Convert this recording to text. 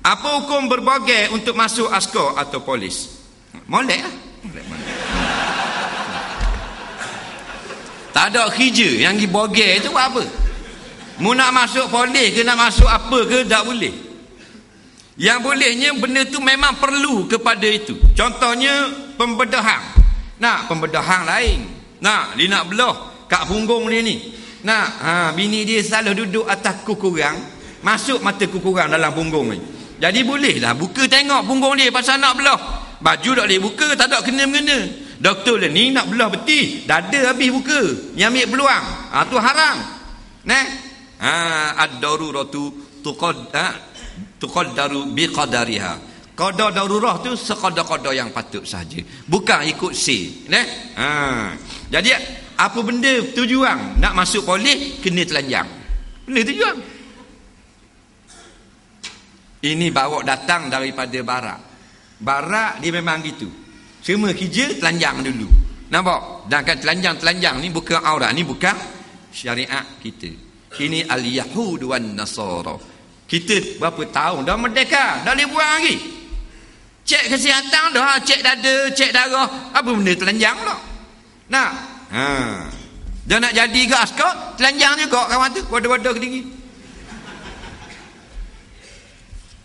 Apa hukum berbogel untuk masuk askar atau polis? Molek lah. Molek, molek. Tak ada kerja yang pergi bogel itu buat apa? Mu nak masuk polis ke nak masuk apa ke tak boleh. Yang bolehnya benda tu memang perlu kepada itu. Contohnya pembedahan. Nak pembedahan lain. Nak dia nak belah kat punggung dia ni. Nak ha, bini dia selalu duduk atas kukurang. Masuk mata kukurang dalam punggung ni. Jadi bolehlah buka tengok punggung dia pasal nak belah. Baju tak boleh buka, tak ada kena-mengena. Doktor lah ni nak belah beti. Dada habis buka. Yang ambil peluang. Ha, tu haram. Nah. Ha, ad-daruratu tuqad ha, tuqaddaru biqadariha. Qada darurah tu sekadar-kadar yang patut saja. Bukan ikut si. Nah. Ha. Jadi apa benda tujuan nak masuk polis kena telanjang. Benda tujuan. Ini bawa datang daripada barat. Barat dia memang gitu. Semua kerja telanjang dulu. Nampak? Dan kan telanjang-telanjang ni bukan aurat. Ni bukan syariat kita. Ini al-Yahud wan Nasara. Kita berapa tahun dah merdeka. Dah boleh buang lagi. Cek kesihatan dah. Cek dada, cek darah. Apa benda telanjang pula? Nak? Ha. Dia nak jadi ke askar, telanjang juga kawan tu. Wadah-wadah ke